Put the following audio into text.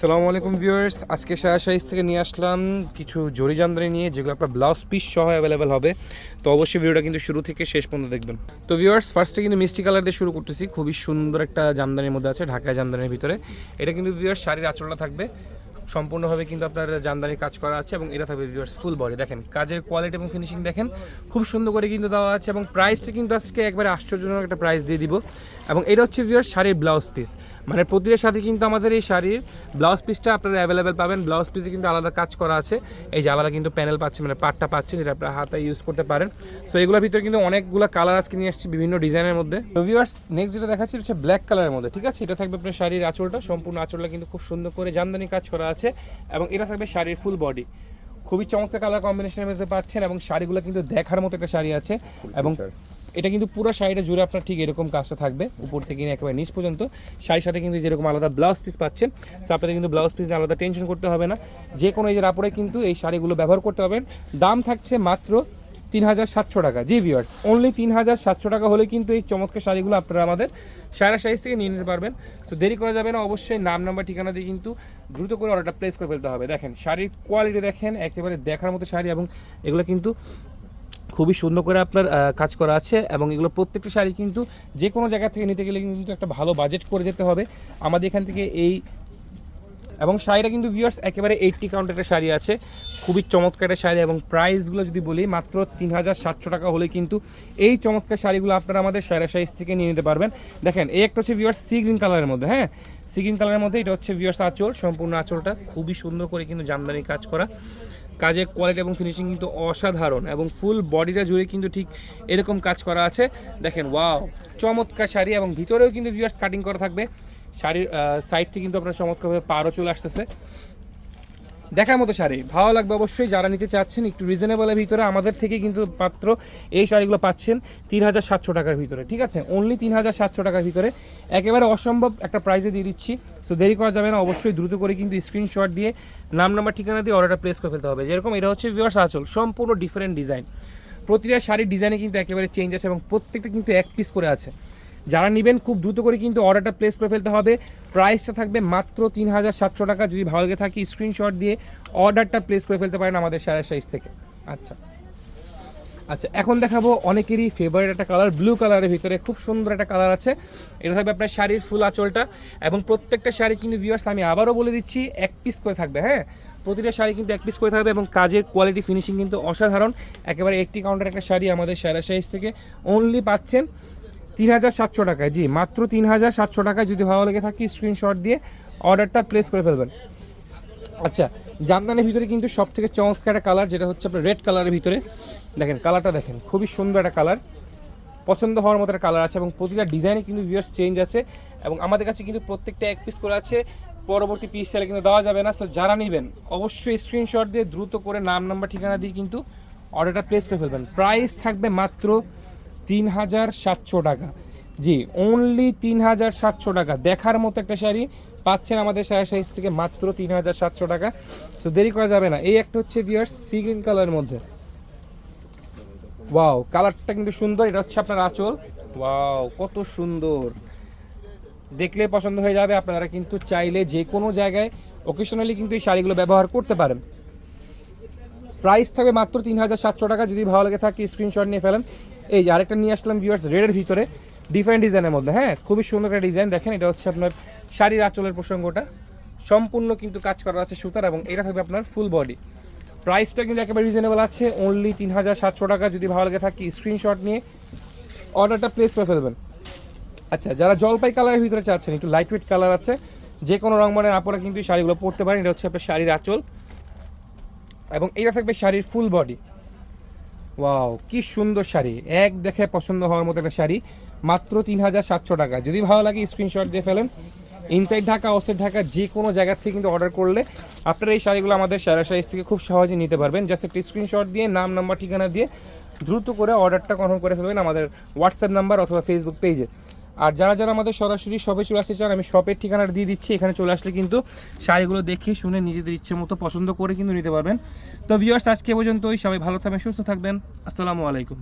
আসসালামু আলাইকুম ভিউয়ার্স। আজকে সায়া সাইজ থেকে নিয়ে আসলাম কিছু জরি জামদানি নিয়ে, যেগুলো আপনার ব্লাউজ পিস সহ অ্যাভেলেবেল হবে। তো অবশ্যই ভিডিওটা কিন্তু শুরু থেকে শেষ পর্যন্ত দেখবেন। তো ভিউয়ার্স ফার্স্টে কিন্তু মিষ্টি কালার দিয়ে শুরু করতেছি। খুবই সুন্দর একটা জামদানির মধ্যে আছে, ঢাকায় জামদানির ভিতরে। এটা কিন্তু ভিউয়ার্স, শাড়ির আঁচলটা থাকবে। সম্পূর্ণভাবে কিন্তু আপনার জামদানির কাজ করা আছে এবং এটা থাকবে ভিউয়ার্স ফুল বডি দেখেন, কাজের কোয়ালিটি এবং ফিনিশিং দেখেন। খুব সুন্দর করে কিন্তু দেওয়া আছে এবং প্রাইসটা কিন্তু আজকে একবারে আশ্চর্যজনক একটা প্রাইস দিয়ে দিব। এবং এটা হচ্ছে ভিউয়ার্স শাড়ির ব্লাউজ পিস মানে প্রতিটার সাথে কিন্তু আমাদের এই শাড়ির ব্লাউজ পিসটা আপনারা অ্যাভেলেবেল পাবেন। ব্লাউজ পিসে কিন্তু আলাদা কাজ করা আছে। এই যে আলাদা কিন্তু প্যানেল পাচ্ছেন মানে পাটটা পাচ্ছেন যেটা আপনারা হাতে ইউজ করতে পারেন। সো এগুলোর ভিতরে কিন্তু অনেকগুলো কালার আজকে নিয়ে আসছি বিভিন্ন ডিজাইনের মধ্যে। ভিউয়ার্স নেক্সট যেটা দেখাচ্ছি হচ্ছে ব্ল্যাক কালারের মধ্যে, ঠিক আছে? এটা থাকবে আপনার শাড়ির আঁচলটা। সম্পূর্ণ আঁচলটা কিন্তু খুব সুন্দর করে জামদানি কাজ করা আছে এবং এটা থাকবে শাড়ির ফুল বডি খুবই চমৎকার কালার কম্বিনেশনের মধ্যে পাচ্ছেন এবং শাড়িগুলো কিন্তু দেখার মতো একটা শাড়ি আছে। এবং এটা কিন্তু পুরো শাড়িটা জুড়ে আপনার ঠিক এরকম কাজটা থাকবে, উপর থেকে নিয়ে একেবারে নিচ পর্যন্ত। শাড়ির সাথে কিন্তু যেরকম আলাদা ব্লাউজ পিস পাচ্ছেন, সো আপনাদের কিন্তু ব্লাউজ পিস নিয়ে আলাদা টেনশন করতে হবে না। যে কোনো যে রাপড়ে কিন্তু এই শাড়িগুলো ব্যবহার করতে পারবেন। দাম থাকছে মাত্র তিন হাজার সাতশো টাকা। জি ভিউয়ার্স অনলি তিন হাজার সাতশো টাকা হলে কিন্তু এই চমৎকার শাড়িগুলো আপনারা আমাদের সারা সাইজ থেকে নিয়ে নিতে পারবেন। সো দেরি করা যাবে না, অবশ্যই নাম নাম্বার ঠিকানা দিয়ে কিন্তু দ্রুত করে অর্ডারটা প্লেস করে ফেলতে হবে। দেখেন, শাড়ির কোয়ালিটি দেখেন, একেবারে দেখার মতো শাড়ি এবং এগুলো কিন্তু খুবই সুন্দর করে আপনার কাজ করা আছে এবং এগুলো প্রত্যেকটা শাড়ি কিন্তু যে কোনো জায়গা থেকে নিতে গেলে কিন্তু একটা ভালো বাজেট করে যেতে হবে। আমাদের এখান থেকে এই এবং শাড়িটা কিন্তু ভিউয়ার্স একেবারে এইটটি কাউন্ট একটা শাড়ি আছে। খুবই চমৎকার একটা শাড়ি এবং প্রাইসগুলো যদি বলি মাত্র তিন হাজার সাতশো টাকা হলে কিন্তু এই চমৎকার শাড়িগুলো আপনারা আমাদের সারা সাইজ থেকে নিয়ে নিতে পারবেন। দেখেন, এই একটা হচ্ছে ভিউয়ার্স সি গ্রিন কালারের মধ্যে হ্যাঁ? সি গ্রিন কালারের মধ্যে এটা হচ্ছে ভিউয়ার্স আঁচল, সম্পূর্ণ আঁচলটা খুবই সুন্দর করে কিন্তু জামদানি কাজ করা। কাজের কোয়ালিটি এবং ফিনিশিং কিন্তু অসাধারণ এবং ফুল বডিটা জুড়ে কিন্তু ঠিক এরকম কাজ করা আছে। দেখেন ওয়াও চমৎকার শাড়ি এবং ভিতরেও কিন্তু ভিউয়ার্স কাটিং করা থাকবে। শাড়ির সাইড থেকে কিন্তু আপনার চমৎকারভাবে পারও চলে আসতেছে। দেখার মতো শাড়ি। ভালো লাগবে অবশ্যই, যারা নিতে চাচ্ছেন একটু রিজনেবলের ভিতরে আমাদের থেকে কিন্তু মাত্র এই শাড়িগুলো পাচ্ছেন তিন হাজার সাতশো টাকার ভিতরে, ঠিক আছে? অনলি তিন হাজার সাতশো টাকার ভিতরে। একেবারে অসম্ভব একটা প্রাইজে দিয়ে দিচ্ছি। সো দেরি করা যাবে না, অবশ্যই দ্রুত করে কিন্তু স্ক্রিনশট দিয়ে, নাম নাম্বার ঠিকানা দিয়ে অর্ডারটা প্লেস করে ফেলতে হবে। যেরকম এটা হচ্ছে ভিউয়ার্স আঁচল, সম্পূর্ণ ডিফারেন্ট ডিজাইন প্রতিটা শাড়ির ডিজাইনে কিন্তু একেবারে চেঞ্জ আছে এবং প্রত্যেকটা কিন্তু এক পিস করে আছে। যারা নেবেন খুব দ্রুত করে কিন্তু অর্ডারটা প্লেস করে ফেলতে হবে। প্রাইসটা থাকবে মাত্র তিন হাজার সাতশো টাকা। যদি ভালো লেগে থাকে স্ক্রিনশট দিয়ে অর্ডারটা প্লেস করে ফেলতে পারেন আমাদের সারা সাইজ থেকে। আচ্ছা। আচ্ছা এখন দেখাবো অনেকেরই ফেভারিট একটা কালার ব্লু কালারের ভিতরে। খুব সুন্দর একটা কালার আছে। এটা থাকবে আপনার শাড়ির ফুল আঁচলটা। এবং প্রত্যেকটা শাড়ি কিন্তু ভিউয়ার্স আমি আবারও বলে দিচ্ছি, এক পিস করে থাকবে হ্যাঁ? প্রতিটা শাড়ি কিন্তু এক পিস করে থাকবে এবং কাজের কোয়ালিটি ফিনিশিং কিন্তু অসাধারণ। একেবারে একটি কাউন্টার একটা শাড়ি আমাদের সারা সাইজ থেকে অনলি পাচ্ছেন। তিন হাজার সাতশো টাকায়, জি, মাত্র তিন হাজার সাতশো টাকায় যদি ভালো লেগে থাকে স্ক্রিনশট দিয়ে অর্ডারটা প্লেস করে ফেলবেন। আচ্ছা জামদানির ভিতরে কিন্তু সব থেকে চমৎকার একটা কালার যেটা হচ্ছে আপনার রেড কালারের ভিতরে। দেখেন কালারটা দেখেন, খুবই সুন্দর একটা কালার পছন্দ হওয়ার মতো একটা কালার আছে এবং প্রতিটা ডিজাইনে কিন্তু ভিউয়ার্স চেঞ্জ আছে এবং আমাদের কাছে কিন্তু প্রত্যেকটা এক পিস করে আছে। পরবর্তী পিস সেলে কিন্তু দেওয়া যাবে না সো যারা নেবেন, অবশ্যই স্ক্রিনশট দিয়ে দ্রুত করে নাম নাম্বার ঠিকানা দিয়ে কিন্তু অর্ডারটা প্লেস করে ফেলবেন। প্রাইস থাকবে মাত্র তিন হাজার সাতশো টাকা। জি অনলি তিন হাজার সাতশো টাকা। দেখার মতো একটা শাড়ি পাচ্ছেন আমাদের শাড়ি সাইজ থেকে মাত্র তিন হাজার সাতশো টাকা। তো দেরি করা যাবে না। এই একটা হচ্ছে ভিউয়ার্স সি গ্রিন কালারের মধ্যে। ওয়াও কালারটা কিন্তু সুন্দর। এটা হচ্ছে আপনার আঁচল। ওয়াও কত সুন্দর। দেখলে পছন্দ হয়ে যাবে। আপনারা কিন্তু চাইলে যে কোনো জায়গায় ওকেশনালি কিন্তু এই শাড়িগুলো ব্যবহার করতে পারেন। প্রাইস থাকবে মাত্র তিন হাজার সাতশো টাকা। যদি ভালো লাগে থাকে স্ক্রিনশট নিয়ে ফেলেন। এই যে আরেকটা নিয়ে আসলাম ভিউয়ার্স রেডের ভিতরে ডিফারেন্ট ডিজাইনের মধ্যে। হ্যাঁ খুবই সুন্দর একটা ডিজাইন দেখেন, এটা হচ্ছে আপনার শাড়ির আঁচলের প্রসঙ্গটা। সম্পূর্ণ কিন্তু কাজ করা আছে সুতার এবং এটা থাকবে আপনার ফুল বডি প্রাইসটা কিন্তু একেবারে রিজনেবল আছে অনলি তিন হাজার সাতশো টাকা। যদি ভালো লাগে থাকে স্ক্রিনশট নিয়ে অর্ডারটা প্লেস করে ফেলবেন। আচ্ছা যারা জলপাই কালারের ভিতরে চাচ্ছেন, একটু লাইট ওয়েট কালার আছে, যে কোনো রং মানের আপনারা কিন্তু এই শাড়িগুলো পরতে পারেন। এটা হচ্ছে আপনার শাড়ির আঁচল। এবং এটা থাকবে শাড়ির ফুল বডি ওয়াও, কি সুন্দর শাড়ি। এক দেখে পছন্দ হওয়ার মতো একটা শাড়ি, মাত্র তিন হাজার সাতশো টাকা। যদি ভালো লাগে স্ক্রিনশট দিয়ে ফেলেন। ইনসাইড ঢাকা আউটসাইড ঢাকা, যে কোনো জায়গার থেকে কিন্তু অর্ডার করলে আপনারা এই শাড়িগুলো আমাদের সারা সাইজ থেকে খুব সহজে নিতে পারবেন। জাস্ট একটা স্ক্রিনশট দিয়ে, নাম নাম্বার ঠিকানা দিয়ে দ্রুত করে অর্ডারটা কনফার্ম করে ফেলবেন আমাদের হোয়াটসঅ্যাপ নাম্বার অথবা ফেসবুক পেজে আর যারা যারা আমাদের সরাসরি শপে চলে আসতে চান, আমি শপের ঠিকানাটা দিয়ে দিচ্ছি। এখানে চলে আসলে কিন্তু শাড়িগুলো দেখে শুনে নিজেদের ইচ্ছে মতো পছন্দ করে কিন্তু নিতে পারবেন। তো ভিউয়ার্স আজকে পর্যন্তই। সবাই ভালো থাকবেন, সুস্থ থাকবেন। আসসালামু আলাইকুম।